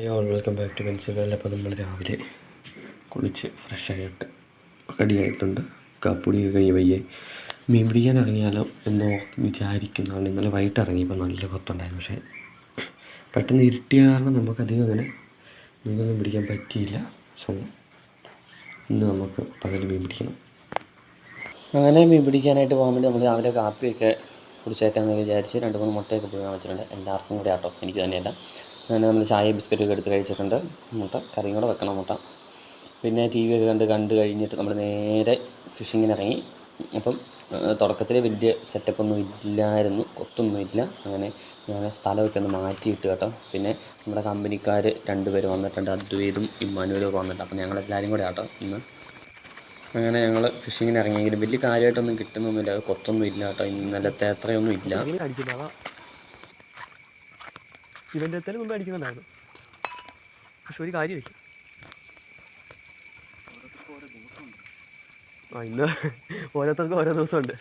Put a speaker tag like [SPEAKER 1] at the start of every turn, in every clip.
[SPEAKER 1] അയ്യോ welcome back to pencil അപ്പോൾ നമ്മൾ രാവിലെ കുളിച്ച് ഫ്രഷായിട്ട് റെഡിയായിട്ടുണ്ട്. കാപ്പുടിയൊക്കെ കഴിഞ്ഞ് പയ്യെ മീൻ പിടിക്കാൻ ഇറങ്ങിയാലോ എന്ന് വിചാരിക്കുന്നതാണ്. ഇന്നലെ വൈകിട്ട് ഇറങ്ങിയപ്പോൾ നല്ല കൊത്തുണ്ടായിരുന്നു. പക്ഷേ പെട്ടെന്ന് ഇരുട്ടിയ കാരണം നമുക്കധികം അങ്ങനെ മീനൊന്നും പിടിക്കാൻ പറ്റിയില്ല. സോ ഇന്ന് നമുക്ക് പകൽ മീൻ പിടിക്കണം. അങ്ങനെ മീൻ പിടിക്കാനായിട്ട് പോകാൻ വേണ്ടി നമ്മൾ രാവിലെ കാപ്പിയൊക്കെ കുടിച്ചേക്കാമെന്ന് വിചാരിച്ച് രണ്ട് മൂന്ന് മുട്ടയൊക്കെ പുഴുങ്ങാൻ വെച്ചിട്ടുണ്ട്. എല്ലാവർക്കും കൂടി ആട്ടോ. എനിക്ക് തന്നെയല്ല. അങ്ങനെ നമ്മൾ ചായ ബിസ്ക്കറ്റൊക്കെ എടുത്ത് കഴിച്ചിട്ടുണ്ട്. മുട്ട കറിയും കൂടെ വെക്കണം മുട്ട. പിന്നെ ടി വി ഒക്കെ കണ്ട് കണ്ട് കഴിഞ്ഞിട്ട് നമ്മൾ നേരെ ഫിഷിങ്ങിന് ഇറങ്ങി. അപ്പം തുടക്കത്തിൽ വലിയ സെറ്റപ്പൊന്നും ഇല്ലായിരുന്നു. കൊത്തൊന്നും ഇല്ല. അങ്ങനെ ഞാൻ സ്ഥലമൊക്കെ ഒന്ന് മാറ്റിയിട്ട് കേട്ടോ. പിന്നെ നമ്മുടെ കമ്പനിക്കാർ രണ്ടുപേർ വന്നിട്ടുണ്ട്. അദ്വൈതും ഇമ്മാനുവലും ഒക്കെ വന്നിട്ടുണ്ട്. അപ്പം ഞങ്ങളെല്ലാവരും കൂടെ ആട്ടോ ഇന്ന്. അങ്ങനെ ഞങ്ങൾ ഫിഷിങ്ങിന് ഇറങ്ങിയെങ്കിലും വലിയ കാര്യമായിട്ടൊന്നും കിട്ടുന്നൊന്നുമില്ല. കൊത്തൊന്നും ഇല്ല കേട്ടോ. ഇന്നലത്തെ അത്രയൊന്നും ഇല്ല.
[SPEAKER 2] ഇവന്റെ എത്താലും മുമ്പ് അടിക്കുന്നുണ്ടായിരുന്നു. പക്ഷെ ഒരു കാര്യം വെക്കും ആ ഇന്ന് ഓരോരുത്തർക്കും ഓരോ ദിവസമുണ്ട്.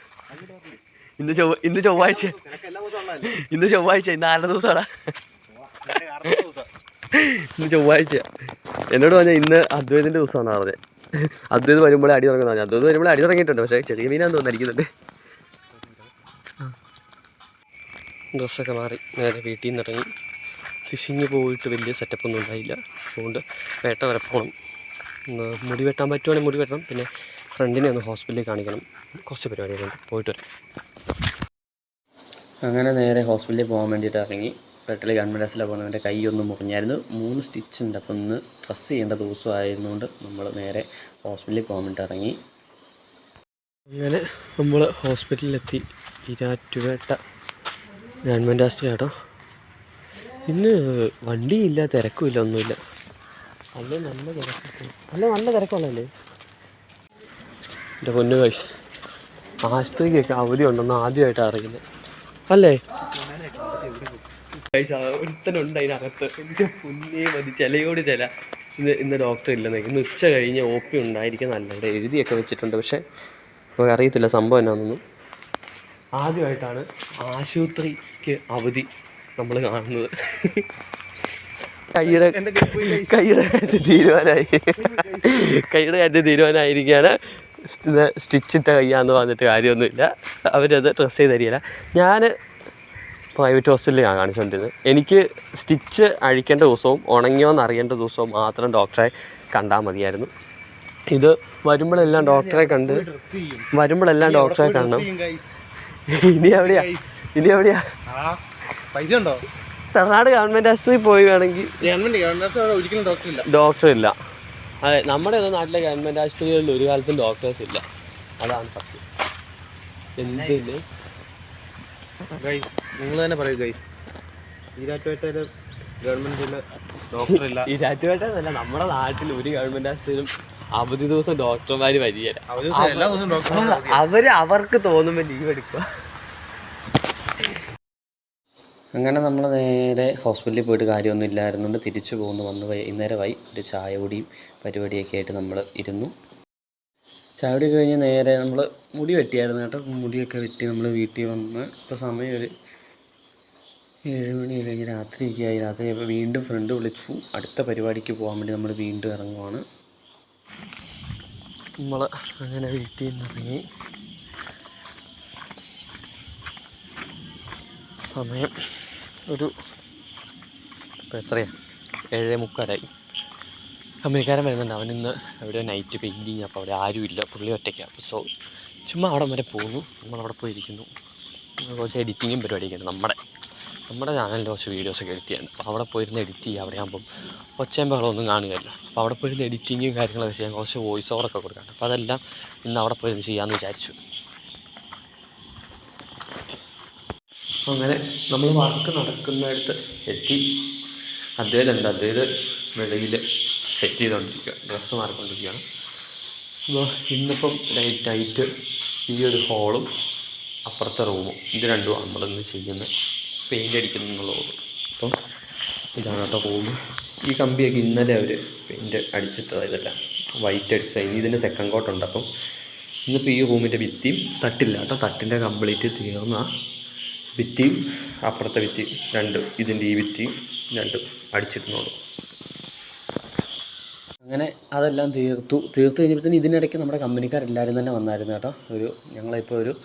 [SPEAKER 2] ഇന്ന് ചൊവ്വ ഇന്ന് ചൊവ്വാഴ്ച. ഇന്ന് ചൊവ്വാഴ്ച ഇന്ന് ആരുടെ ദിവസമാടാ? ഇന്ന് ചൊവ്വാഴ്ച. എന്നോട് പറഞ്ഞാൽ ഇന്ന് അദ്വൈതിന്റെ ദിവസമാണ് പറഞ്ഞത് അദ്വൈത് വരുമ്പോഴേ അടി തുടങ്ങുന്ന പറഞ്ഞു. അദ്വൈത് വരുമ്പോഴേ അടി തുടങ്ങിയിട്ടുണ്ട്. പക്ഷേ ചെറിയ മീനാന്ന് തോന്നിരിക്കുന്നുണ്ട് ഡ്രസ്സൊക്കെ മാറി. നേരെ വീട്ടിൽ നിന്ന് ഇറങ്ങി. ഫിഷിങ് പോയിട്ട് വലിയ സെറ്റപ്പൊന്നും ഉണ്ടായില്ല. അതുകൊണ്ട് വേട്ട വരെ പോകണം ഒന്ന് മുടി വെട്ടാൻ പറ്റുവാണെങ്കിൽ മുടി വെട്ടണം. പിന്നെ ഫ്രണ്ടിനെ ഒന്ന് ഹോസ്പിറ്റലിൽ കാണിക്കണം. കുറച്ച് പരിപാടികളുണ്ട് പോയിട്ട് വരാം.
[SPEAKER 1] അങ്ങനെ നേരെ ഹോസ്പിറ്റലിൽ പോകാൻ വേണ്ടിയിട്ട് ഇറങ്ങി. പെട്ടെന്ന് ഗവൺമെന്റ് ഹോസ്പിറ്റലിൽ പോകുന്നവന്റെ കൈ ഒന്ന് മുറിഞ്ഞായിരുന്നു. മൂന്ന് സ്റ്റിച്ച് ഉണ്ട്. അപ്പം ഒന്ന് ഡ്രസ്സ് ചെയ്യേണ്ട ദിവസമായിരുന്നുകൊണ്ട് നമ്മൾ നേരെ ഹോസ്പിറ്റലിൽ പോകാൻ വേണ്ടി ഇറങ്ങി.
[SPEAKER 2] അങ്ങനെ നമ്മൾ ഹോസ്പിറ്റലിലെത്തി. ഇരാറ്റുപേട്ട ഗവൺമെന്റ് ആശുപത്രി കേട്ടോ ഇന്ന് വണ്ടിയില്ല തിരക്കുമില്ല ഒന്നുമില്ല. അല്ല നല്ല തിരക്ക് അല്ല നല്ല തിരക്കുള്ളല്ലേ എന്റെ പൊന്നു കഴിച്ച് ആശുപത്രിക്കൊക്കെ അവധി ഉണ്ടെന്ന് ആദ്യമായിട്ടാണ് അറിയുന്നത്. അല്ലേ? ഒരുത്തനുണ്ട് അതിനകത്ത്. എന്റെ പൊന്നേ മതി. ചിലയോട് ചില. ഇന്ന് ഇന്ന് ഡോക്ടർ ഇല്ല ഇന്ന് ഉച്ച കഴിഞ്ഞ് ഒ പി ഉണ്ടായിരിക്കും നല്ല എഴുതിയൊക്കെ വെച്ചിട്ടുണ്ട്. പക്ഷേ അറിയത്തില്ല സംഭവം എന്നാണെന്നൊന്നും ആദ്യമായിട്ടാണ് ആശുപത്രിക്ക് അവധി. നമ്മൾ കാണുന്നത്. കൈയുടെ കൈയുടെ കാര്യത്തിൽ തീരുമാനമായി. കൈയുടെ കാര്യത്തിൽ തീരുമാനമായിരിക്കുകയാണ്. സ്റ്റിച്ച് ഇട്ട കയ്യാന്ന് പറഞ്ഞിട്ട് കാര്യമൊന്നുമില്ല. അവരത് ഡ്രസ്സ് ചെയ്ത് തരികയില്ല. ഞാൻ പ്രൈവറ്റ് ഹോസ്പിറ്റലിലാണ് കാണിച്ചുകൊണ്ടിരുന്നത്. എനിക്ക് സ്റ്റിച്ച് അഴിക്കേണ്ട ദിവസവും ഉണങ്ങിയോന്ന് അറിയേണ്ട ദിവസവും മാത്രം ഡോക്ടറെ കണ്ടാൽ മതിയായിരുന്നു. ഇത് വരുമ്പോഴെല്ലാം ഡോക്ടറെ കണ്ട് വരുമ്പോഴെല്ലാം ഡോക്ടറെ കാണണം. ഇനി എവിടെയാ? ഇനി എവിടെയാ?
[SPEAKER 3] പൈസ ഉണ്ടോ?
[SPEAKER 2] തമിഴ്നാട് ഗവൺമെന്റ് ആശുപത്രിയിൽ പോവുകയാണെങ്കിൽ
[SPEAKER 3] ഗവൺമെന്റ് ഗവൺമെന്റ് ഒരിക്കലും ഡോക്ടർ ഇല്ല.
[SPEAKER 2] ഡോക്ടർ ഇല്ല. അതെ നമ്മുടെ ഒന്നും നാട്ടിലെ ഗവൺമെന്റ് ആശുപത്രികളിൽ ഒരു കാലത്തും ഡോക്ടേഴ്സ് ഇല്ല. അതാണ് സത്യം. എന്തിന്
[SPEAKER 3] ഗൈസ് നിങ്ങൾ തന്നെ പറയൂ ഗൈസ് ഈരാറ്റുപേട്ടയിൽ ഗവൺമെന്റിൽ ഡോക്ടർ ഇല്ല.
[SPEAKER 2] ഈ ചാറ്റുപേട്ടല്ല നമ്മുടെ നാട്ടിൽ ഒരു ഗവൺമെന്റ് ആശുപത്രിയിലും അവധി ദിവസം ഡോക്ടർമാര് വരികയില്ല. അവർ അവർക്ക് തോന്നുമ്പോൾ ലീവ് എടുക്കുക.
[SPEAKER 1] അങ്ങനെ നമ്മൾ നേരെ ഹോസ്പിറ്റലിൽ പോയിട്ട് കാര്യമൊന്നും ഇല്ലായിരുന്നുകൊണ്ട് തിരിച്ചു പോകുന്നു. വന്ന് വൈ ഒരു ചായ കുടിയും പരിപാടിയൊക്കെ ആയിട്ട് നമ്മൾ ഇരുന്നു. ചായ കുടി കഴിഞ്ഞ് നേരെ നമ്മൾ മുടി വെട്ടിയായിരുന്നു കേട്ടോ. മുടിയൊക്കെ വെട്ടി നമ്മൾ വീട്ടിൽ വന്ന് ഇപ്പോൾ സമയം ഒരു ഏഴ് മണി കഴിഞ്ഞ് രാത്രിയൊക്കെ ആയി. രാത്രി ഇപ്പോൾ വീണ്ടും ഫ്രണ്ട് വിളിച്ചു. അടുത്ത പരിപാടിക്ക് പോകാൻ വേണ്ടി നമ്മൾ വീണ്ടും ഇറങ്ങുവാണ്.
[SPEAKER 2] നമ്മൾ അങ്ങനെ വീട്ടിൽ നിന്ന് ഇറങ്ങി. സമയം ഒരു ഇപ്പോൾ എത്രയാണ് ഏഴേ മുക്കാലായി. കമ്പനിക്കാരൻ വരുന്നുണ്ട്. അവൻ ഇന്ന് എവിടെ നൈറ്റ് പെയിന്റിങ് അപ്പോൾ അവിടെ ആരുമില്ല പുള്ളി ഒറ്റയ്ക്കാണ് സോ ചുമ്മാ അവിടെ വരെ പോകുന്നു നമ്മളവിടെ പോയിരിക്കുന്നു. കുറച്ച് എഡിറ്റിങ്ങും പരിപാടിയൊക്കെ ഉണ്ട്. നമ്മുടെ നമ്മുടെ ചാനലിൽ കുറച്ച് വീഡിയോസൊക്കെ എഡിറ്റ് ചെയ്യാൻ അപ്പോൾ അവിടെ പോയിരുന്ന് എഡിറ്റ് ചെയ്യുക അവിടെ ആകുമ്പം ഒച്ചയും ബഹളമൊന്നും കാണുകയില്ല. അപ്പോൾ അവിടെ പോയിരുന്ന് എഡിറ്റിങ്ങും കാര്യങ്ങളൊക്കെ ചെയ്യാൻ കുറച്ച് വോയിസ് ഓവറൊക്കെ കൊടുക്കാറുണ്ട് അപ്പോൾ അതെല്ലാം ഇന്ന് അവിടെ പോയിരുന്ന് ചെയ്യാമെന്ന് വിചാരിച്ചു. അങ്ങനെ നമ്മൾ വർക്ക് നടക്കുന്നിടത്ത് എത്തി. അദ്ദേഹം എന്താ അദ്ദേഹം വെളിയിൽ സെറ്റ് ചെയ്തുകൊണ്ടിരിക്കുക ഡ്രസ്സ് മാറിക്കൊണ്ടിരിക്കുകയാണ് അപ്പോൾ ഇന്നിപ്പം ലൈറ്റായിട്ട് ഈ ഒരു ഹോളും അപ്പുറത്തെ റൂമും ഇത് രണ്ടും നമ്മളിന്ന് ചെയ്യുന്ന പെയിന്റ് അടിക്കുന്നു എന്നുള്ളത് അപ്പം ഇതാണ് കേട്ടോ റൂം ഈ കമ്പിയൊക്കെ ഇന്നലെ അവർ പെയിന്റ് അടിച്ചിട്ടതാണ് ഇതെല്ലാം. വൈറ്റ് അടിച്ച ഇനി ഇതിന്റെ സെക്കൻഡ് കോട്ടുണ്ട് അപ്പം ഇന്നിപ്പോൾ ഈ റൂമിന്റെ ഭിത്തിയും തട്ടില്ല കേട്ടോ. തട്ടിന്റെ കംപ്ലീറ്റ് തീർന്ന ഭിത്തിയും അപ്പുറത്തെ ഭിത്തിയും രണ്ട് ഇതിന്റെ ഈ ഭിത്തിയും രണ്ടും അടിച്ചിരുന്നോളൂ അങ്ങനെ അതെല്ലാം തീർത്തു. തീർത്തു കഴിഞ്ഞപ്പോഴത്തേന് ഇതിനിടയ്ക്ക് നമ്മുടെ കമ്പനിക്കാരെല്ലാവരും തന്നെ വന്നായിരുന്നു കേട്ടോ. ഒരു ഞങ്ങളിപ്പോൾ ഒരു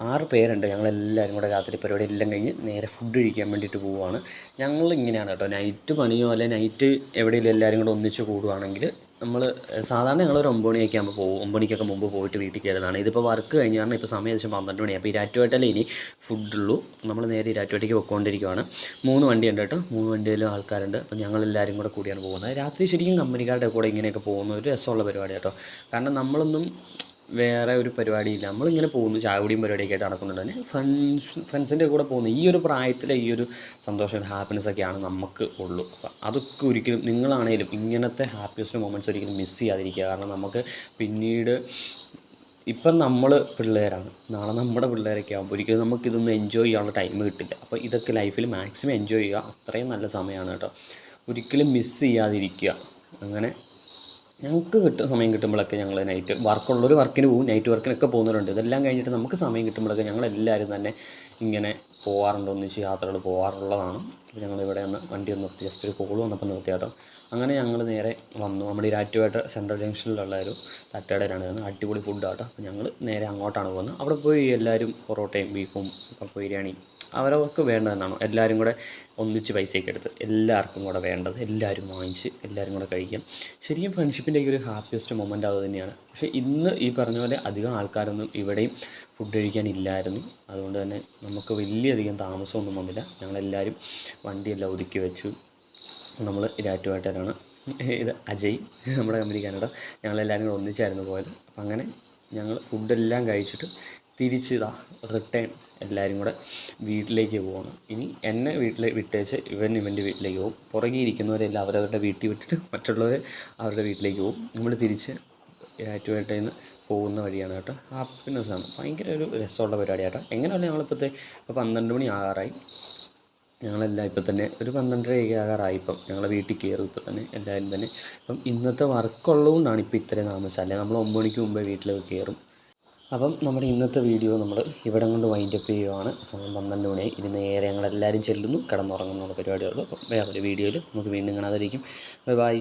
[SPEAKER 2] ആറ് പേരുണ്ട്. ഞങ്ങളെല്ലാവരും കൂടെ രാത്രി പരിപാടി എല്ലാം കഴിഞ്ഞ് നേരെ ഫുഡ് കഴിക്കാൻ വേണ്ടിയിട്ട് പോവുകയാണ്. ഞങ്ങൾ ഇങ്ങനെയാണ് കേട്ടോ. നൈറ്റ് പണിയോ അല്ലെ നൈറ്റ് എവിടെയെങ്കിലും എല്ലാവരും കൂടെ ഒന്നിച്ച് കൂടുവാണെങ്കിൽ നമ്മൾ സാധാരണ ഞങ്ങൾ ഒമ്പത് മണിയൊക്കെ ആകുമ്പോൾ പോകും ഒമ്പത് മണിക്കൊക്കെ മുമ്പ് പോയിട്ട് വീട്ടിൽ കയറുന്നതാണ് ഇതിപ്പോൾ വർക്ക് കഴിഞ്ഞ് കാരണം ഇപ്പോൾ സമയം ഏകദേശം പന്ത്രണ്ട് മണിയാണ് അപ്പോൾ ഇരാറ്റുപേട്ടയിൽ ഇനി ഫുഡുള്ളൂ. നമ്മൾ നേരെ ഇരാറ്റുപേട്ടയ്ക്ക് പൊയ്ക്കൊണ്ടിരിക്കുകയാണ് മൂന്ന് വണ്ടിയുണ്ട് കേട്ടോ. മൂന്ന് വണ്ടിയിലും ആൾക്കാരുണ്ട്. അപ്പോൾ ഞങ്ങളെല്ലാവരും കൂടെ കൂടിയാണ് പോകുന്നത്. രാത്രി ശരിക്കും കമ്പനിക്കാരുടെ കൂടെ ഇങ്ങനെയൊക്കെ പോകുന്ന ഒരു രസമുള്ള പരിപാടി കേട്ടോ. കാരണം നമ്മളൊന്നും വേറെ ഒരു പരിപാടിയില്ല. നമ്മളിങ്ങനെ പോകുന്നു. ചാവടിയും പരിപാടിയൊക്കെ ആയിട്ട് നടക്കുന്നുണ്ട്. തന്നെ ഫ്രണ്ട്സ് ഫ്രണ്ട്സിന്റെ കൂടെ പോകുന്നു. ഈ ഒരു പ്രായത്തിലെ ഈ ഒരു സന്തോഷം ഹാപ്പിനെസ് ഒക്കെയാണ് നമുക്ക് ഉള്ളൂ. അപ്പം അതൊക്കെ ഒരിക്കലും നിങ്ങളാണേലും ഇങ്ങനത്തെ ഹാപ്പിയസ്റ്റ് മൊമെന്റ്സ് ഒരിക്കലും മിസ് ചെയ്യാതിരിക്കുക. കാരണം നമുക്ക് പിന്നീട് ഇപ്പം നമ്മൾ പിള്ളേരാണ്. നാളെ നമ്മുടെ പിള്ളേരൊക്കെ ആകുമ്പോൾ ഒരിക്കലും നമുക്കിതൊന്നും എൻജോയ് ചെയ്യാനുള്ള ടൈം കിട്ടില്ല. അപ്പോൾ ഇതൊക്കെ ലൈഫിൽ മാക്സിമം എൻജോയ് ചെയ്യുക. അത്രയും നല്ല സമയമാണ് കേട്ടോ. ഒരിക്കലും മിസ് ചെയ്യാതിരിക്കുക. അങ്ങനെ ഞങ്ങൾക്ക് കിട്ടും സമയം കിട്ടുമ്പോഴൊക്കെ ഞങ്ങൾ നൈറ്റ് വർക്കുള്ളവർ വർക്കിന് പോകും നൈറ്റ് വർക്കിനൊക്കെ പോകുന്നവരുണ്ട്. ഇതെല്ലാം കഴിഞ്ഞിട്ട് നമുക്ക് സമയം കിട്ടുമ്പോഴൊക്കെ ഞങ്ങളെല്ലാവരും തന്നെ ഇങ്ങനെ പോകാറുണ്ട് ഒന്നിച്ച് യാത്രകൾ പോകാറുള്ളതാണ് അപ്പോൾ ഞങ്ങൾ ഇവിടെ ഒന്ന് വണ്ടി ഒന്ന് നിർത്തി ജസ്റ്റ് ഒരു കോൾ വന്നപ്പോൾ നിർത്തി കേട്ടോ. അങ്ങനെ ഞങ്ങൾ നേരെ വന്നു. നമ്മുടെ ഈ രാറ്റുപേട്ട സെൻട്രൽ ജംഗ്ഷനിലുള്ള ഒരു തട്ടേടയിലാണ് ഇരുന്നത്. അടിപൊളി ഫുഡ് ആട്ടോ അപ്പോൾ ഞങ്ങൾ നേരെ അങ്ങോട്ടാണ് പോകുന്നത്. അവിടെ പോയി എല്ലാവരും പൊറോട്ടയും ബീഫും കപ്പ ബിരിയാണിയും അവരവർക്ക് വേണ്ടതെന്നാണോ. എല്ലാവരും കൂടെ ഒന്നിച്ച് പൈസയൊക്കെ എടുത്ത് എല്ലാവർക്കും കൂടെ വേണ്ടത് എല്ലാവരും വാങ്ങിച്ച് എല്ലാവരും കൂടെ കഴിക്കാം. ശരിക്കും ഫ്രണ്ട്ഷിപ്പിന്റെ ഒരു ഹാപ്പിയസ്റ്റ് മൊമെന്റ് അത് തന്നെയാണ്. പക്ഷേ ഇന്ന് ഈ പറഞ്ഞ പോലെ അധികം ആൾക്കാരൊന്നും ഇവിടെയും ഫുഡ് കഴിക്കാനില്ലായിരുന്നു അതുകൊണ്ട് തന്നെ നമുക്ക് വലിയധികം താമസമൊന്നും വന്നില്ല. ഞങ്ങളെല്ലാവരും വണ്ടിയെല്ലാം ഒതുക്കി വെച്ചു. നമ്മൾ രാറ്റുമായിട്ടാണ് ഇത് അജയ് നമ്മുടെ കമ്പനിക്കാരുടെ ഞങ്ങളെല്ലാവരും കൂടെ ഒന്നിച്ചായിരുന്നു പോയത്. അപ്പം അങ്ങനെ ഞങ്ങൾ ഫുഡെല്ലാം കഴിച്ചിട്ട് തിരിച്ചിതാ റിട്ടേൺ എല്ലാവരും കൂടെ വീട്ടിലേക്ക് പോവാണ്. ഇനി എന്നെ വീട്ടിലെ വിട്ടേച്ച് ഇവൻ ഇവന്റെ വീട്ടിലേക്ക് പോകും. പുറകെ ഇരിക്കുന്നവരെല്ലാം അവരവരുടെ വീട്ടിൽ വിട്ടിട്ട് മറ്റുള്ളവർ അവരുടെ വീട്ടിലേക്ക് പോകും. നമ്മൾ തിരിച്ച് രാറ്റുമായിട്ട് നിന്ന് പോകുന്ന വഴിയാണ് കേട്ടോ. ഹാപ്പിനെസ് ആണ് ഭയങ്കര ഒരു രസമുള്ള പരിപാടിയാണ് കേട്ടോ. എങ്ങനെയല്ല ഞങ്ങളിപ്പോഴത്തെ ഇപ്പോൾ പന്ത്രണ്ട് മണി ആകാറായി. ഞങ്ങളെല്ലാം ഇപ്പം തന്നെ ഒരു പന്ത്രണ്ടരയൊക്കെ ആകാറായി ഇപ്പം. ഞങ്ങളെ വീട്ടിൽ കയറും ഇപ്പം തന്നെ എല്ലാവരും തന്നെ. അപ്പം ഇന്നത്തെ വർക്കുള്ളതുകൊണ്ടാണ് ഇപ്പോൾ ഇത്രയും താമസം. അല്ലെങ്കിൽ നമ്മൾ ഒമ്പത് മണിക്ക് മുമ്പേ വീട്ടിലേക്ക് കയറും. അപ്പം നമ്മുടെ ഇന്നത്തെ വീഡിയോ നമ്മൾ ഇവിടെ കൊണ്ട് വൈൻഡ് അപ്പ് ചെയ്യുവാണ്. സമയം പന്ത്രണ്ട് മണിയായി ഇരുന്ന് നേരെ ഞങ്ങളെല്ലാവരും ചെല്ലുന്നു കിടന്നുറങ്ങുന്നുള്ള പരിപാടിയുള്ളൂ അപ്പം വേറൊരു വീഡിയോയിൽ നമുക്ക് വീണ്ടും കാണാതിരിക്കും ബൈ ബൈ